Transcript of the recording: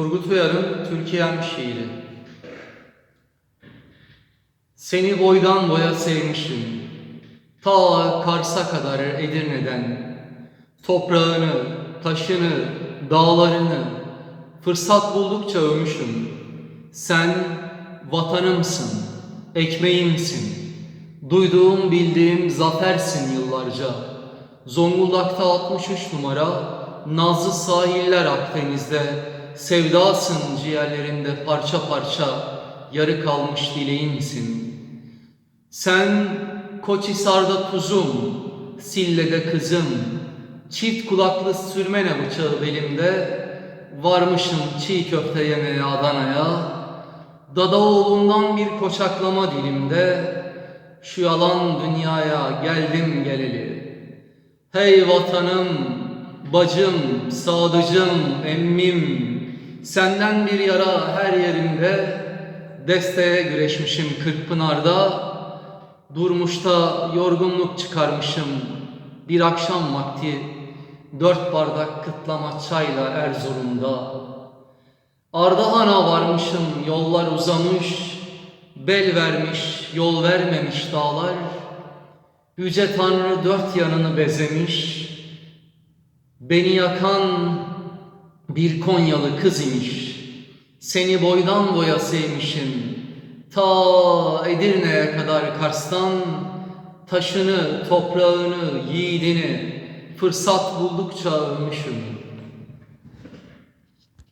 Turgut Uyar'ın Türkiye'm şiiri. Seni boydan boya sevmişim. Ta Kars'a kadar Edirne'den. Toprağını, taşını, dağlarını fırsat buldukça övmüşüm. Sen vatanımsın, ekmeğimsin. Duyduğum bildiğim zafersin yıllarca. Zonguldak'ta 63 numara, Nazlı sahiller Akdeniz'de, sevdasın ciğerlerinde parça parça, yarı kalmış dileğimsin. Sen Koçhisar'da tuzum, Sille'de kızım, çift kulaklı sürmene bıçağı belimde, varmışım çiğ köfte yemeye Adana'ya, Dadaoğlu'ndan bir koçaklama dilimde, şu yalan dünyaya geldim geleli. Hey vatanım, bacım, sadıcım, emmim, senden bir yara her yerimde, desteğe güreşmişim Kırkpınar'da, durmuşta yorgunluk çıkarmışım bir akşam vakti, dört bardak kıtlama çayla Erzurum'da. Ardahan'a varmışım yollar uzamış, bel vermiş yol vermemiş dağlar, Yüce Tanrı dört yanını bezemiş, beni yakan bir Konyalı kız imiş. Seni boydan boya sevmişim. Ta Edirne'ye kadar Kars'tan taşını, toprağını, yiğidini fırsat buldukça övmüşüm.